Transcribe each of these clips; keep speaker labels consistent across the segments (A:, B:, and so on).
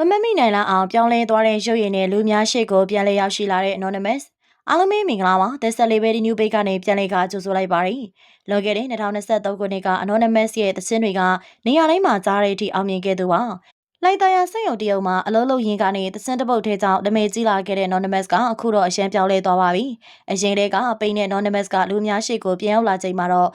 A: မမမိနိုင်လောက်အောင်ပြောင်းလဲသွားတဲ့ရုပ်ရည်နဲ့လူများရှိကိုပြန်လည်ရောက်ရှိလာတဲ့ Anonymous အားလုံးပဲမင်္ဂလာပါသက်ဆက်လေးပဲဒီ new page ကနေပြန်လည်ကကြိုဆိုလိုက်ပါရစေ။လောကတဲ့2023ခုနှစ်က Anonymous ရဲ့သင်းတွေကနေရာတိုင်းမှာကြားတဲ့အထိအောင်မြင်ခဲ့သူပါ။လိုက်သားရစိတ်ယုံတရုံမှာအလုံးလုံးရင်ကနေသင်းတစ်ပုတ်ထဲကြောင့်ဒမေကြီးလာခဲ့တဲ့ Anonymous ကအခုတော့အရှမ်းပြောင်းလဲသွားပါပြီ။အရင်တည်းကပိန်တဲ့ Anonymous ကလူများရှိကိုပြန်ရောက်လာချိန်မှာတော့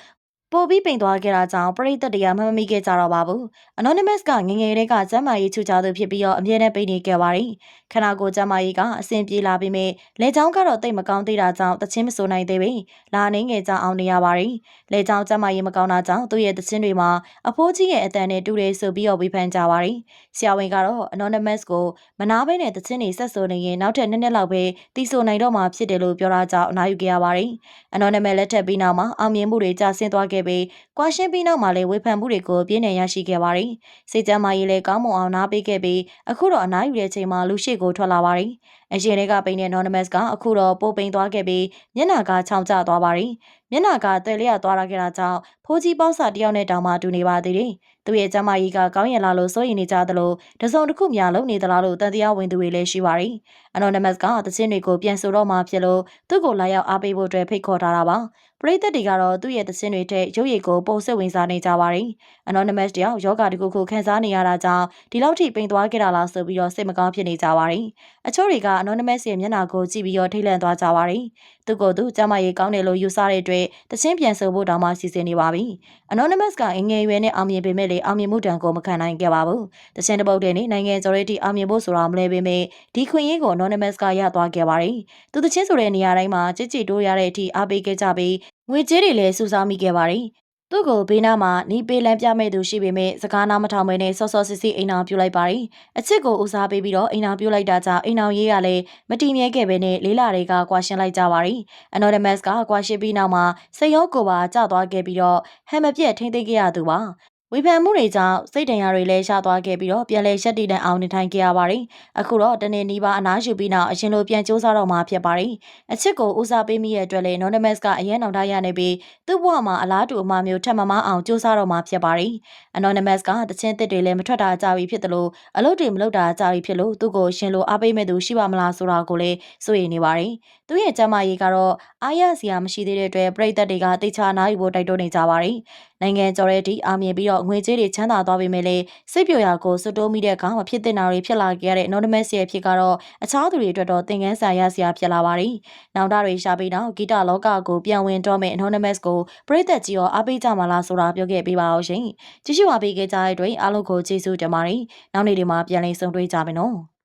A: ပိုပြီးပိန်သွားခဲ့တာကြောင့်ပရိသတ်တွေကမမမိခဲ့ကြတော့ပါဘူး။ Anonymous ကငငယ်လေးကကျမ်းမာရေးချူချသူဖြစ်ပြီးတော့အမြဲတမ်းပိန်နေခဲ့ပါတယ်။ခန္ဓာကိုယ်ကျမ်းမာရေးကအဆင်ပြေလာပြီးမြဲလေချောင်းကတော့တိတ်မကောင်းသေးတာကြောင့်တချင်းမဆိုနိုင်သေးပေ။လာနေငယ်ကြအောင်နေရပါတယ်။လေချောင်းကျမ်းမာရေးမကောင်းတာကြောင့်သူ့ရဲ့တချင်းတွေမှာအဖိုးကြီးရဲ့အတန်နဲ့တူတယ်ဆိုပြီးတော့ဝေဖန်ကြပါတယ်။ဆရာဝန်ကတော့ Anonymous ကိုမနာဘဲနဲ့တချင်းတွေဆက်ဆိုနေရင်နောက်ထပ်နှစ်နှစ်လောက်ပဲတီးဆိုနိုင်တော့မှာဖြစ်တယ်လို့ပြောတာကြောင့်အနားယူခဲ့ရပါတယ်။ Anonymous လက်ထပ်ပြီးနောက်မှာအောင်မြင်မှုတွေကျဆင်းသွားခဲ့ပြီးကွာရှင်းပြီးနောက်မှာလည်းဝေဖန်မှုတွေကိုပြင်းထန်ရရှိခဲ့ပါတယ်။စိတ်ကြမ်းမာရေးလည်းကောင်းမွန်အောင်နားပေးခဲ့ပြီးအခုတော့အနားယူတဲ့ချိန်မှာလူရှိကိုထွက်လာပါတယ်။အရင်ကပိန်တဲ့ Anonymous ကအခုတော့ပိုးပိန်သွားခဲ့ပြီးမျက်နှာကချောင်ကျသွားပါတယ်။ မျက်နှာကတယ်လျက်သွားရခဲ့တာကြောင့်ဖိုးကြီးပေါက်စာတယောက်နဲ့တောင်မှတူနေပါသေးတယ်။သူ့ရဲ့ကျမကြီးကကောင်းရလာလို့စိုးရိမ်နေကြသလိုတစုံတစ်ခုများလုံနေသလားလို့တန်တရားဝင်သူတွေလည်းရှိပါတယ်။ Anonymous ကသချင်းတွေကိုပြန်ဆိုတော့မှဖြစ်လို့သူ့ကိုလာရောက်အားပေးဖို့အတွက်ဖိတ်ခေါ်ထားတာပါ။ပရိသတ်တွေကတော့သူ့ရဲ့သချင်းတွေထက်ရုပ်ရည်ကိုပုံစိတ်ဝင်စားနေကြပါတယ်။ Anonymous တယောက်ယောဂတခုခုခံစားနေရတာကြောင့်ဒီလောက်ထိပိန်သွားခဲ့တာလားဆိုပြီးတော့စိတ်မကောင်းဖြစ်နေကြပါတယ်။အချို့တွေက Anonymous ရဲ့မျက်နှာကိုကြည့်ပြီးတော့ထိတ်လန့်သွားကြပါတယ်။သူကိုယ်သူကျမရေးကောင်းတယ်လို့ယူဆတဲ့အတွက်တချင်းပြန်ဆိုဖို့တောင်မှစီစဉ်နေပါပြီ။ Anonymous ကငငယ်ရွယ်နဲ့အောင်မြင်ပေမဲ့လေအောင်မြင်မှုတန်ကိုမခံနိုင်ခဲ့ပါဘူး။တချင်းတစ်ပုတ်တည်းနဲ့နိုင်ငံကျော်ရဲ့အထိအောင်မြင်ဖို့ဆိုတာမလဲပေမဲ့ဒီခွင့်ရင်းကို Anonymous ကရသွားခဲ့ပါတယ်။သူတချင်းဆိုတဲ့နေရာတိုင်းမှာကြစ်ကြစ်တိုးရတဲ့အထိအားပေးခဲ့ကြပြီးငွေကြေးတွေလည်းစုဆောင်းမိခဲ့ပါတယ်။ သူ့ကိုဘေးနားမှာနီးပေးလမ်းပြမဲ့သူရှိပေမဲ့စကားနားမထောင်မဲနဲ့စောစောစစ်စစ်အိမ်အောင်ပြုတ်လိုက်ပါတယ်။အချစ်ကိုဦးစားပေးပြီးတော့အိမ်အောင်ပြုတ်လိုက်တာကြောင့်အိမ်အောင်ရေးကလည်းမတည်မြဲခဲ့ပဲနဲ့လေးလာတွေကကွာရှင်းလိုက်ကြပါတယ်။ Anonymous ကကွာရှင်းပြီးနောက်မှာစိတ်ရောကိုယ်ပါကျသွားခဲ့ပြီးတော့ဟန်မပြတ်ထိမ့်သိမ်းခဲ့ရသူပါ။ ဝေဖန်မှုတွေကြောင့်စိတ်ဒဏ်ရာတွေလည်းရသွားခဲ့ပြီးတော့ပြန်လဲရက်တည်တဲ့အောင်နေထိုင်ခဲ့ရပါတယ်။အခုတော့တနေ့နီးပါးအနားယူပြီးနောက်အရင်လိုပြန်စူးစမ်းတော့မှာဖြစ်ပါတယ်။အချစ်ကိုဦးစားပေးမိရဲ့အတွက်လည်း Anonymous ကအရင်အောင်ထားရနေပြီးသူ့ဘဝမှာအလားတူအမှားမျိုးထပ်မမအောင်စူးစမ်းတော့မှာဖြစ်ပါတယ်။ Anonymous ကတချင်းတစ်တွေလည်းမထွက်တာကြပြီဖြစ်တယ်လို့အလုပ်တွေမလုပ်တာကြပြီဖြစ်လို့သူ့ကိုရှင်လိုအားပေးမဲ့သူရှိပါမလားဆိုတာကိုလည်းစိုးရိမ်နေပါတယ်။သူ့ရဲ့ကျမကြီးကတော့အားရစရာမရှိသေးတဲ့အတွက်ပြည်သက်တွေကတိတ်ချနားယူဖို့တိုက်တွန်းနေကြပါတယ်။နိုင်ငံကျော်တဲ့အထိအာမြင်ပြီးတော့ငွေကြေးတွေချမ်းသာသွားပေမဲ့လည်းစိတ်ပြိုရာကိုစွတ်တိုးမိတဲ့အခါမဖြစ်တဲ့နာတွေဖြစ်လာခဲ့ရတဲ့ Anonymous ရဲ့ဖြစ်ကတော့အခြားသူတွေအတွက်တော့သင်ခန်းစာရစရာဖြစ်လာပါတယ်။နောင်တတွေရှာပြီးတော့ဂီတလောကကိုပြန်ဝင်တော့မဲ့ Anonymous ကိုပြည်သက်ကြီးရောအားပေးကြမှာလားဆိုတာပြောခဲ့ပေးပါအောင်ရှင်။ကြည့်ရှုအားပေးခဲ့ကြတဲ့အတွက်အားလုံးကိုကျေးဇူးတင်ပါတယ်။နောက်နေ့ဒီမှာပြန်လည်ဆုံတွေ့ကြမယ်နော်။